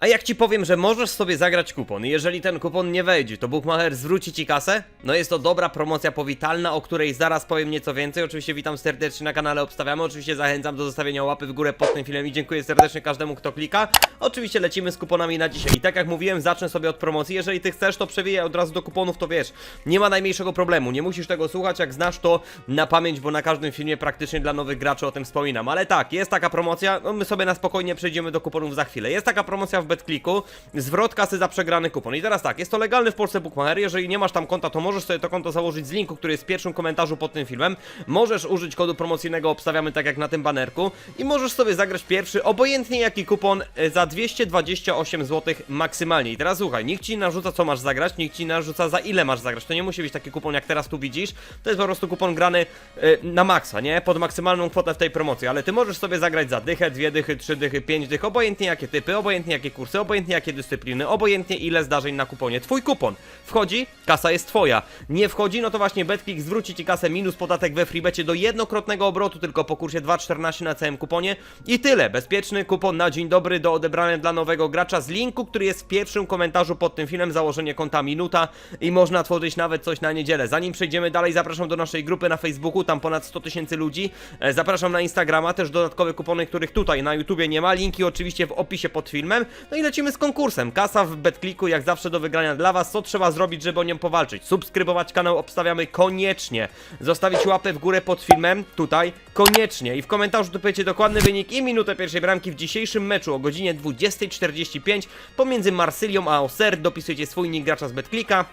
A jak ci powiem, że możesz sobie zagrać kupon i jeżeli ten kupon nie wejdzie, to Bookmacher zwróci ci kasę? No jest to dobra promocja powitalna, o której zaraz powiem nieco więcej. Oczywiście witam serdecznie na kanale Obstawiamy. Oczywiście zachęcam do zostawienia łapy w górę pod tym filmem i dziękuję serdecznie każdemu, kto klika. Oczywiście lecimy z kuponami na dzisiaj. I tak jak mówiłem, zacznę sobie od promocji. Jeżeli ty chcesz, to przewijaj od razu do kuponów, to wiesz, nie ma najmniejszego problemu. Nie musisz tego słuchać, jak znasz to na pamięć, bo na każdym filmie praktycznie dla nowych graczy o tym wspominam. Ale tak, jest taka promocja, no my sobie na spokojnie przejdziemy do kuponów za chwilę. Jest taka promocja w BetClicku, zwrot kasy za przegrany kupon. I teraz tak, jest to legalny w Polsce Bookmacher, jeżeli nie masz tam konta, to możesz sobie to konto założyć z linku, który jest w pierwszym komentarzu pod tym filmem. Możesz użyć kodu promocyjnego, obstawiamy tak jak na tym banerku i możesz sobie zagrać pierwszy, obojętnie jaki kupon e, za 228 zł maksymalnie. I teraz słuchaj, nikt ci narzuca co masz zagrać, nikt ci narzuca za ile masz zagrać. To nie musi być taki kupon jak teraz tu widzisz. To jest po prostu kupon grany e, na maksa, nie? Pod maksymalną kwotę w tej promocji, ale ty możesz sobie zagrać za dychę, dwie dychy, trzy dychy, pięć dych, obojętnie jakie typy, obojętnie jakie kursy, obojętnie jakie dyscypliny, obojętnie ile zdarzeń na kuponie. Twój kupon wchodzi, kasa jest twoja. Nie wchodzi, no to właśnie BetClick zwróci ci kasę minus podatek we freebecie do jednokrotnego obrotu tylko po kursie 2,14 na całym kuponie i tyle. Bezpieczny kupon na dzień dobry do odebrania dla nowego gracza z linku, który jest w pierwszym komentarzu pod tym filmem, założenie konta minuta i można tworzyć nawet coś na niedzielę. Zanim przejdziemy dalej, zapraszam do naszej grupy na Facebooku, tam ponad 100 tysięcy ludzi. E, Zapraszam na Instagrama, też dodatkowe kupony, których tutaj na YouTubie nie ma. Linki oczywiście w opisie pod filmem. No i lecimy z konkursem. Kasa w BetClicku jak zawsze do wygrania dla Was. Co trzeba zrobić, żeby o nią powalczyć? Subskrybować kanał obstawiamy koniecznie. Zostawić łapę w górę pod filmem, tutaj, koniecznie. I w komentarzu dopiecie dokładny wynik i minutę pierwszej bramki w dzisiejszym meczu o godzinie 20.45 pomiędzy Marsylią a Auxerre. Dopisujecie swój nick gracza z BetClicka.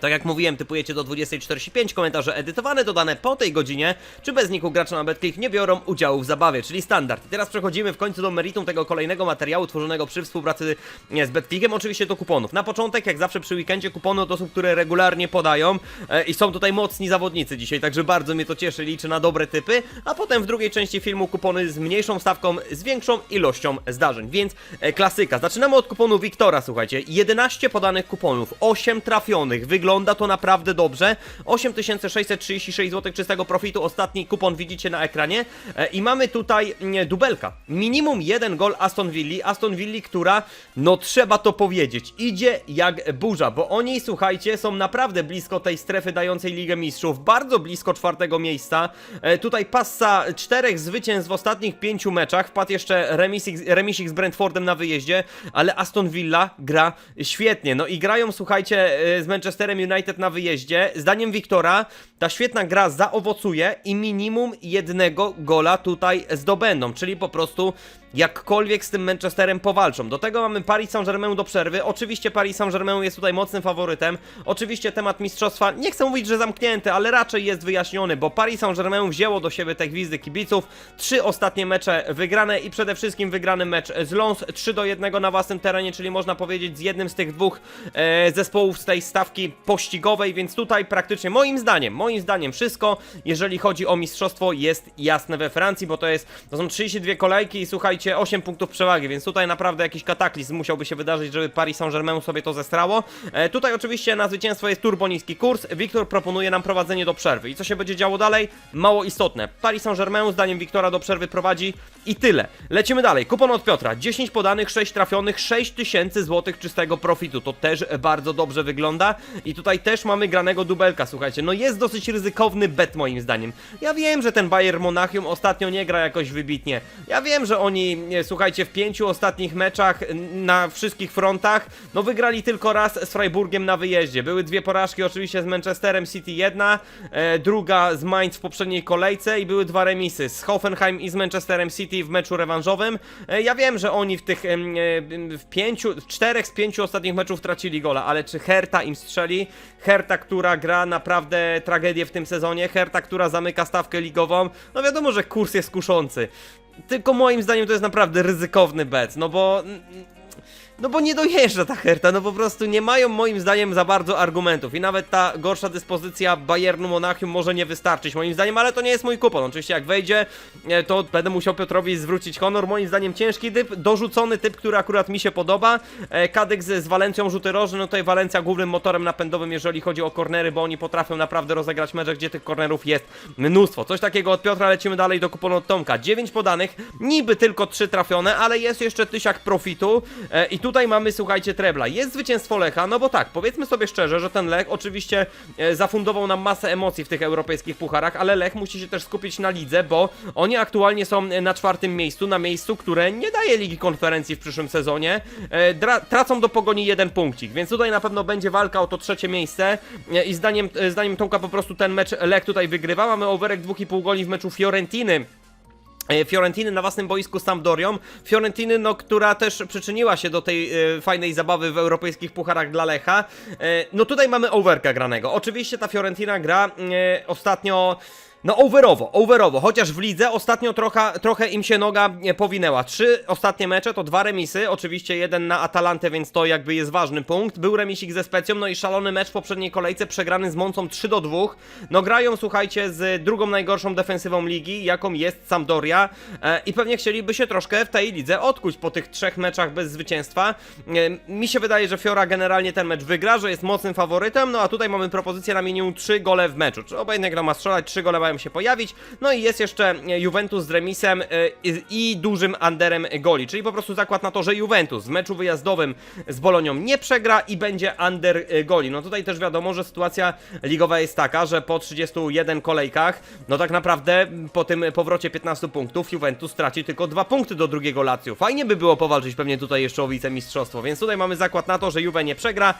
Tak jak mówiłem, typujecie do 20.45, komentarze edytowane, dodane po tej godzinie, czy bez niku gracza na BetClick nie biorą udziału w zabawie, czyli standard. I teraz przechodzimy w końcu do meritum tego kolejnego materiału tworzonego przy współpracy z BetClickiem, oczywiście do kuponów. Na początek, jak zawsze przy weekendzie, kupony od osób, które regularnie podają e, i są tutaj mocni zawodnicy dzisiaj, także bardzo mnie to cieszy, liczę na dobre typy, a potem w drugiej części filmu kupony z mniejszą stawką, z większą ilością zdarzeń, więc e, klasyka. Zaczynamy od kuponu Wiktora, słuchajcie, 11 podanych kuponów, 8 trafionych, wygląda to naprawdę dobrze, 8636 zł czystego profitu, ostatni kupon widzicie na ekranie. E, i mamy tutaj dubelka, minimum jeden gol Aston Villa, Aston Villa, która, no trzeba to powiedzieć, idzie jak burza, bo oni, słuchajcie, są naprawdę blisko tej strefy dającej Ligę Mistrzów, bardzo blisko czwartego miejsca, e, tutaj passa czterech zwycięstw w ostatnich pięciu meczach, wpadł jeszcze remisik, remisik z Brentfordem na wyjeździe, ale Aston Villa gra świetnie, no i grają, słuchajcie, e, z Manchesterem United na wyjeździe, zdaniem Wiktora, ta świetna gra zaowocuje i minimum jednego gola tutaj zdobędą, czyli po prostu jakkolwiek z tym Manchesterem powalczą. Do tego mamy Paris Saint-Germain do przerwy. Oczywiście Paris Saint-Germain jest tutaj mocnym faworytem. Oczywiście temat mistrzostwa, nie chcę mówić, że zamknięty, ale raczej jest wyjaśniony, bo Paris Saint-Germain wzięło do siebie te gwizdy kibiców. Trzy ostatnie mecze wygrane i przede wszystkim wygrany mecz z Lens 3 do 1 na własnym terenie, czyli można powiedzieć z jednym z tych dwóch e, zespołów z tej stawki pościgowej, więc tutaj praktycznie moim zdaniem, moim zdaniem wszystko, jeżeli chodzi o mistrzostwo jest jasne we Francji, bo to jest, to są 32 kolejki i słuchajcie, 8 punktów przewagi, więc tutaj naprawdę jakiś kataklizm musiałby się wydarzyć, żeby Paris Saint-Germain sobie to zestrało. E, tutaj oczywiście na zwycięstwo jest turbo niski kurs, Wiktor proponuje nam prowadzenie do przerwy i co się będzie działo dalej? Mało istotne. Paris Saint-Germain zdaniem Wiktora do przerwy prowadzi i tyle. Lecimy dalej. Kupon od Piotra. 10 podanych, 6 trafionych, 6000 zł czystego profitu. To też bardzo dobrze wygląda. I tutaj też mamy granego dubelka, słuchajcie. No jest dosyć ryzykowny bet moim zdaniem. Ja wiem, że ten Bayern Monachium ostatnio nie gra jakoś wybitnie. Ja wiem, że oni, nie, słuchajcie, w pięciu ostatnich meczach na wszystkich frontach, no wygrali tylko raz z Freiburgiem na wyjeździe. Były dwie porażki oczywiście z Manchesterem City jedna, e, druga z Mainz w poprzedniej kolejce i były dwa remisy z Hoffenheim i z Manchesterem City w meczu rewanżowym. E, ja wiem, że oni w tych e, w pięciu, w czterech z pięciu ostatnich meczów tracili gola, ale czy Herta im strzeli? Herta, która gra naprawdę tragedię w tym sezonie, Herta, która zamyka stawkę ligową, no wiadomo, że kurs jest kuszący. Tylko moim zdaniem to jest naprawdę ryzykowny bet, no bo No bo nie dojeżdża ta Herta, no po prostu nie mają moim zdaniem za bardzo argumentów i nawet ta gorsza dyspozycja Bayernu Monachium może nie wystarczyć moim zdaniem, ale to nie jest mój kupon. Oczywiście jak wejdzie, e, to będę musiał Piotrowi zwrócić honor. Moim zdaniem ciężki typ, dorzucony typ, który akurat mi się podoba. E, Kadek z, Walencją rzuty rożne, no tutaj Walencja głównym motorem napędowym, jeżeli chodzi o kornery, bo oni potrafią naprawdę rozegrać mecze, gdzie tych kornerów jest mnóstwo. Coś takiego od Piotra, lecimy dalej do kuponu od Tomka. 9 podanych, niby tylko 3 trafione, ale jest jeszcze tysiak profitu. E, I tutaj mamy, słuchajcie, trebla. Jest zwycięstwo Lecha, no bo tak, powiedzmy sobie szczerze, że ten Lech oczywiście e, zafundował nam masę emocji w tych europejskich pucharach, ale Lech musi się też skupić na lidze, bo oni aktualnie są e, na czwartym miejscu, na miejscu, które nie daje Ligi Konferencji w przyszłym sezonie. E, tracą do pogoni jeden punkcik, więc tutaj na pewno będzie walka o to trzecie miejsce i zdaniem, zdaniem Tomka po prostu ten mecz Lech tutaj wygrywa. Mamy overek 2,5 goli w meczu Fiorentiny. E, Fiorentiny na własnym boisku z Sampdorią. Fiorentiny, no, która też przyczyniła się do tej e, fajnej zabawy w europejskich pucharach dla Lecha. E, no tutaj mamy overka granego. Oczywiście ta Fiorentina gra e, ostatnio. No overowo, overowo, chociaż w lidze ostatnio trochę, trochę im się noga powinęła. Trzy ostatnie mecze to dwa remisy, oczywiście jeden na Atalantę, więc to jakby jest ważny punkt. Był remisik ze Specją, no i szalony mecz w poprzedniej kolejce przegrany z Moncą 3 do 2. No grają, słuchajcie, z drugą najgorszą defensywą ligi, jaką jest Sampdoria e, i pewnie chcieliby się troszkę w tej lidze odkuć po tych trzech meczach bez zwycięstwa. E, mi się wydaje, że Fiora generalnie ten mecz wygra, że jest mocnym faworytem, no a tutaj mamy propozycję na minimum 3 gole w meczu. Czy obojętnie kto ma strzelać, 3 gole mają się pojawić. No i jest jeszcze e, Juventus z remisem e, i, dużym underem goli, czyli po prostu zakład na to, że Juventus w meczu wyjazdowym z Bolonią nie przegra i będzie under e, goli. No tutaj też wiadomo, że sytuacja ligowa jest taka, że po 31 kolejkach, no tak naprawdę po tym powrocie 15 punktów Juventus traci tylko dwa punkty do drugiego Lazio. Fajnie by było powalczyć pewnie tutaj jeszcze o wicemistrzostwo, więc tutaj mamy zakład na to, że Juve nie przegra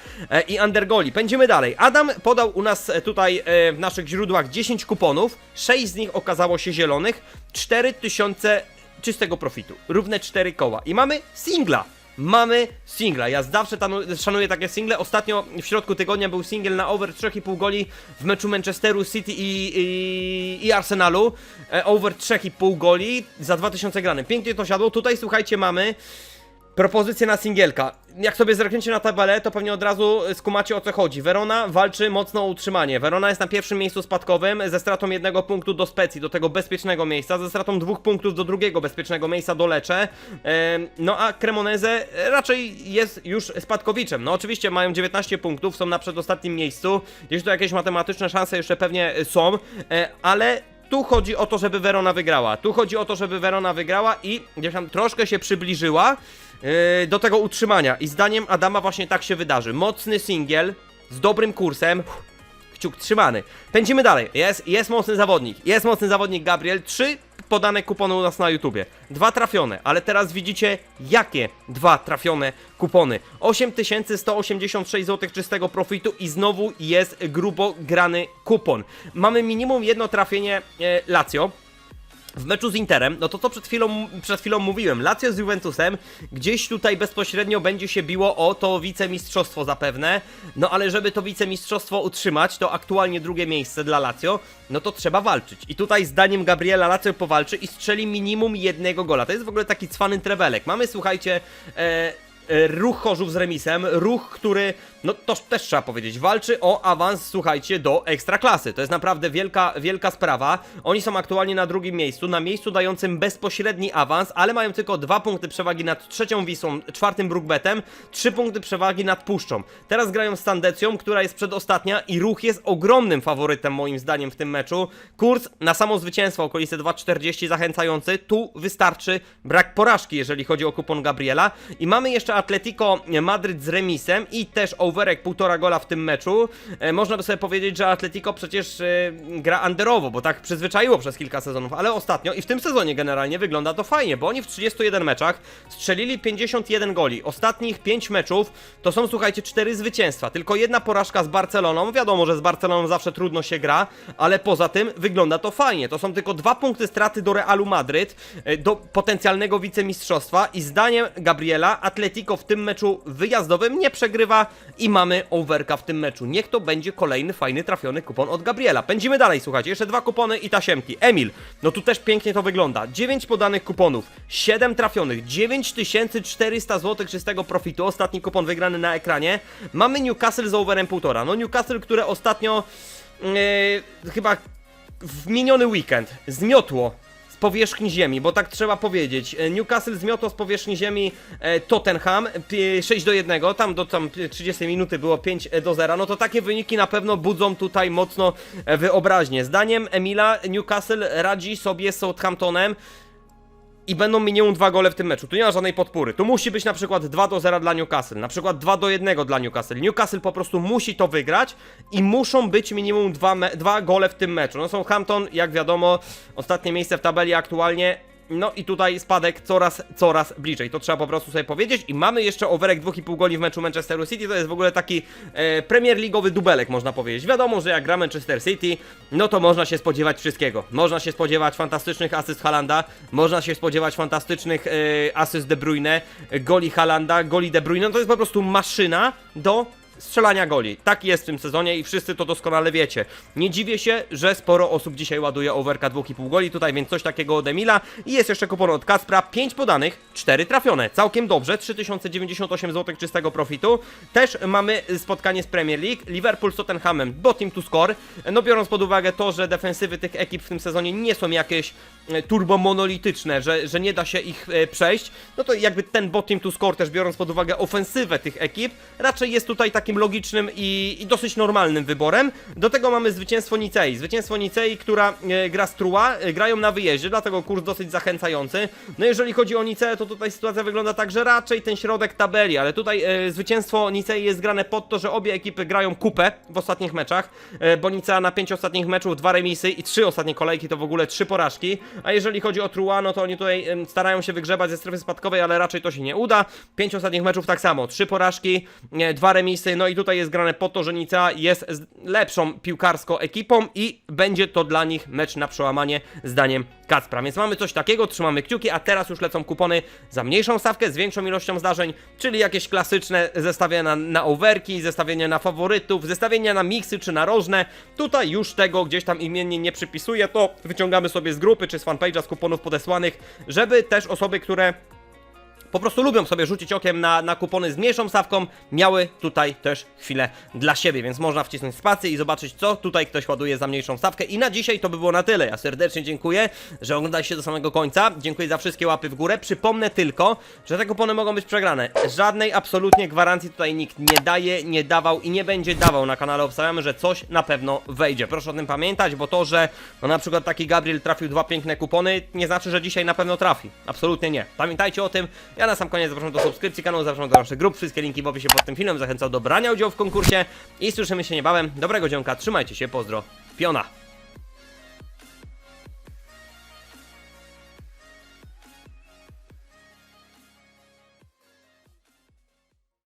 i under goli. Pędzimy dalej. Adam podał u nas tutaj w naszych źródłach 10 kuponów, 6 z nich okazało się zielonych, 4000 czystego profitu, równe 4 koła i mamy singla. Mamy singla. Ja zawsze szanuję takie single. Ostatnio w środku tygodnia był single na over 3,5 goli w meczu Manchesteru City i, i, i Arsenalu. E, over 3,5 goli za 2000 grany. Pięknie to siadło. Tutaj słuchajcie, mamy propozycję na singielka. Jak sobie zerkniecie na tabelę, to pewnie od razu skumacie o co chodzi. Verona walczy mocno o utrzymanie. Verona jest na pierwszym miejscu spadkowym ze stratą jednego punktu do Specji, do tego bezpiecznego miejsca, ze stratą dwóch punktów do drugiego bezpiecznego miejsca do Lecze. No a Cremoneze raczej jest już spadkowiczem. No oczywiście mają 19 punktów, są na przedostatnim miejscu. Gdzieś tu jakieś matematyczne szanse jeszcze pewnie są, e, ale tu chodzi o to, żeby Verona wygrała. Tu chodzi o to, żeby Verona wygrała i gdzieś tam troszkę się przybliżyła yy, do tego utrzymania. I zdaniem Adama właśnie tak się wydarzy. Mocny singiel z dobrym kursem. Kciuk trzymany. Pędzimy dalej. Jest, jest mocny zawodnik. Jest mocny zawodnik Gabriel. Trzy podane kupony u nas na YouTubie. Dwa trafione, ale teraz widzicie jakie dwa trafione kupony. 8186 zł czystego profitu i znowu jest grubo grany kupon. Mamy minimum jedno trafienie e, Lazio. W meczu z Interem, no to co przed chwilą, przed chwilą mówiłem, Lazio z Juventusem gdzieś tutaj bezpośrednio będzie się biło o to wicemistrzostwo zapewne, no ale żeby to wicemistrzostwo utrzymać, to aktualnie drugie miejsce dla Lazio, no to trzeba walczyć. I tutaj zdaniem Gabriela Lazio powalczy i strzeli minimum jednego gola. To jest w ogóle taki cwany trewelek. Mamy, słuchajcie, e, e, ruch Chorzów z remisem, ruch, który, no to też trzeba powiedzieć, walczy o awans, słuchajcie, do ekstraklasy. To jest naprawdę wielka, wielka sprawa. Oni są aktualnie na drugim miejscu, na miejscu dającym bezpośredni awans, ale mają tylko dwa punkty przewagi nad trzecią Wisłą, czwartym Brookbetem, trzy punkty przewagi nad Puszczą. Teraz grają z Tandecją, która jest przedostatnia i ruch jest ogromnym faworytem moim zdaniem w tym meczu. Kurs na samo zwycięstwo okolice 2,40 zachęcający. Tu wystarczy brak porażki, jeżeli chodzi o kupon Gabriela. I mamy jeszcze Atletico Madryt z remisem i też overek półtora gola w tym meczu. E, można by sobie powiedzieć, że Atletico przecież e, gra underowo, bo tak przyzwyczaiło przez kilka sezonów, ale ostatnio i w tym sezonie generalnie wygląda to fajnie, bo oni w 31 meczach strzelili 51 goli. Ostatnich 5 meczów to są, słuchajcie, 4 zwycięstwa. Tylko jedna porażka z Barceloną. Wiadomo, że z Barceloną zawsze trudno się gra, ale poza tym wygląda to fajnie. To są tylko dwa punkty straty do Realu Madryt, e, do potencjalnego wicemistrzostwa i zdaniem Gabriela Atletico w tym meczu wyjazdowym nie przegrywa i mamy overka w tym meczu. Niech to będzie kolejny fajny trafiony kupon od Gabriela. Pędzimy dalej, słuchajcie, jeszcze dwa kupony i tasiemki. Emil, no tu też pięknie to wygląda. 9 podanych kuponów, 7 trafionych, 9400 zł czystego profitu. Ostatni kupon wygrany na ekranie. Mamy Newcastle z overem 1,5. No Newcastle, które ostatnio yy, chyba w miniony weekend zmiotło powierzchni ziemi, bo tak trzeba powiedzieć. E, Newcastle zmiotło z powierzchni ziemi e, Tottenham pi- 6 do 1, tam do tam 30 minuty było 5 do 0. No to takie wyniki na pewno budzą tutaj mocno e, wyobraźnię. Zdaniem Emila Newcastle radzi sobie z Southamptonem i będą minimum dwa gole w tym meczu. Tu nie ma żadnej podpury. Tu musi być na przykład 2 do 0 dla Newcastle, na przykład 2 do 1 dla Newcastle. Newcastle po prostu musi to wygrać i muszą być minimum dwa, dwa gole w tym meczu. No są Hampton, jak wiadomo, ostatnie miejsce w tabeli aktualnie. No i tutaj spadek coraz, coraz bliżej. To trzeba po prostu sobie powiedzieć. I mamy jeszcze overek 2,5 goli w meczu Manchesteru City. To jest w ogóle taki e, Premier League'owy dubelek, można powiedzieć. Wiadomo, że jak gra Manchester City, no to można się spodziewać wszystkiego. Można się spodziewać fantastycznych asyst Halanda, można się spodziewać fantastycznych e, asyst De Bruyne, goli Halanda, goli De Bruyne. No to jest po prostu maszyna do strzelania goli. Tak jest w tym sezonie i wszyscy to doskonale wiecie. Nie dziwię się, że sporo osób dzisiaj ładuje overka 2,5 goli tutaj, więc coś takiego od Emila. I jest jeszcze kupon od Kaspra, 5 podanych, 4 trafione. Całkiem dobrze, 3098 zł czystego profitu. Też mamy spotkanie z Premier League, Liverpool z Tottenhamem, bo team to score. No biorąc pod uwagę to, że defensywy tych ekip w tym sezonie nie są jakieś e, turbomonolityczne, że, że nie da się ich e, przejść, no to jakby ten bot team to score też biorąc pod uwagę ofensywę tych ekip, raczej jest tutaj takim logicznym i, i dosyć normalnym wyborem. Do tego mamy zwycięstwo Nicei. Zwycięstwo Nicei, która e, gra z Trua, e, grają na wyjeździe, dlatego kurs dosyć zachęcający. No jeżeli chodzi o Niceę, to tutaj sytuacja wygląda tak, że raczej ten środek tabeli, ale tutaj e, zwycięstwo Nicei jest grane pod to, że obie ekipy grają kupę w ostatnich meczach, e, bo Nicea na 5 ostatnich meczów, dwa remisy i trzy ostatnie kolejki to w ogóle trzy porażki, a jeżeli chodzi o Trua, no to oni tutaj em, starają się wygrzebać ze strefy spadkowej, ale raczej to się nie uda. Pięć ostatnich meczów tak samo, trzy porażki, e, dwa remisy, no i tutaj jest grane po to, że Nicea jest lepszą piłkarsko ekipą i będzie to dla nich mecz na przełamanie zdaniem Kacpra. Więc mamy coś takiego, trzymamy kciuki, a teraz już lecą kupony za mniejszą stawkę, z większą ilością zdarzeń, czyli jakieś klasyczne zestawienia na, overki, zestawienia na faworytów, zestawienia na miksy czy na rożne. Tutaj już tego gdzieś tam imiennie nie przypisuję, to wyciągamy sobie z grupy czy z fanpage'a z kuponów podesłanych, żeby też osoby, które po prostu lubią sobie rzucić okiem na, na kupony z mniejszą stawką, miały tutaj też chwilę dla siebie, więc można wcisnąć spację i zobaczyć, co tutaj ktoś ładuje za mniejszą stawkę. I na dzisiaj to by było na tyle. Ja serdecznie dziękuję, że oglądaliście do samego końca. Dziękuję za wszystkie łapy w górę. Przypomnę tylko, że te kupony mogą być przegrane. Żadnej absolutnie gwarancji tutaj nikt nie daje, nie dawał i nie będzie dawał na kanale. Obstawiamy, że coś na pewno wejdzie. Proszę o tym pamiętać, bo to, że no na przykład taki Gabriel trafił dwa piękne kupony, nie znaczy, że dzisiaj na pewno trafi. Absolutnie nie. Pamiętajcie o tym. Ja na sam koniec zapraszam do subskrypcji kanału, zapraszam do naszych grup. Wszystkie linki w opisie pod tym filmem. Zachęcam do brania udziału w konkursie i słyszymy się niebawem. Dobrego dzionka, trzymajcie się, pozdro. Piona.